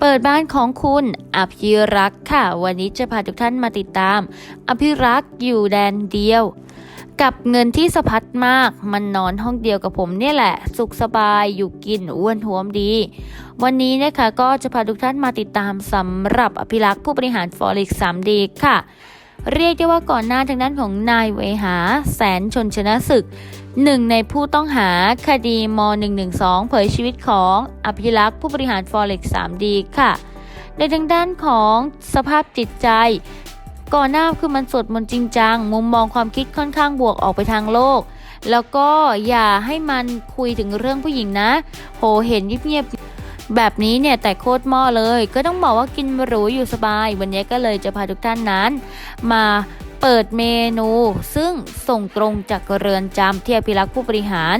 เปิดบ้านของคุณอภิรักษ์ค่ะ วันนี้จะพาทุกท่านมาติดตาม อภิรักษ์อยู่แดนเดียว กับเงินที่สะพัดมาก มันนอนห้องเดียวกับผมเนี่ยแหละ สุขสบายอยู่กินอ้วนท้วมดี วันนี้นะคะก็จะพาทุกท่านมาติดตามสำหรับอภิรักษ์ผู้บริหาร Forex 3D ค่ะเรียกได้ว่าก่อนหน้าทางด้านของนายเวหา แสนชนชนะศึก หนึ่งในผู้ต้องหาคดีม .112 เผยชีวิตของอภิรักษ์ผู้บริหาร Forex 3D ค่ะ ในทางด้านของสภาพจิตใจ ก่อนหน้าคือมันสดมนจริงจัง มุมมองความคิดค่อนข้างบวกออกไปทางโลก แล้วก็อย่าให้มันคุยถึงเรื่องผู้หญิงนะ โหเห็นเงียบแบบนี้เนี่ยแต่โคตรหม้อเลย ก็ต้องบอกว่ากินหรูอยู่สบาย วันนี้ก็เลยจะพาทุกท่านนั้น มา เปิดเมนู ซึ่งส่งตรงจากเรือนจำที่อภิรักษ์ผู้บริหาร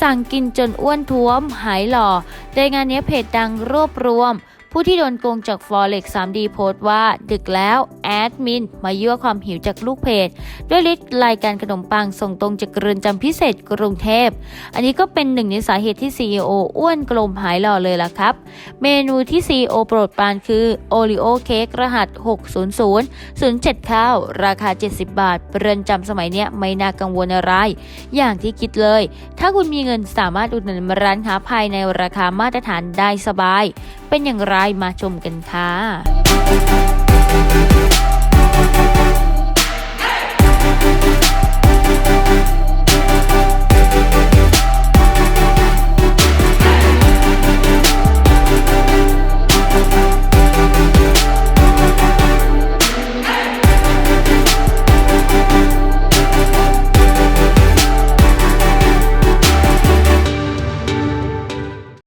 สั่งกินจนอ้วนท้วม หายหล่อในงานนี้เพจดังรวบรวม ผู้ที่โดนโกงจาก Forex 3D โพสต์ว่า ดึกแล้ว แอดมิน มายั่วความหิวจากลูกเพจ ด้วยลิสต์รายการขนมปังส่งตรงจากเรือนจำพิเศษกรุงเทพ อันนี้ก็เป็นหนึ่งในสาเหตุที่ CEO อ้วนกลมหายหล่อเลยล่ะครับ เมนูที่ CEO โปรดปรานคือโอริโอเค้กรหัส 600 07 ข้าว ราคา 70 บาท เรือนจำสมัยเนี้ยไม่น่ากังวลอะไร อย่างที่คิดเลย ถ้าคุณมีเงินสามารถอุดหนุนร้านค้าภายในราคามาตรฐานได้สบาย เป็นอย่างไรมาชมกันค่ะ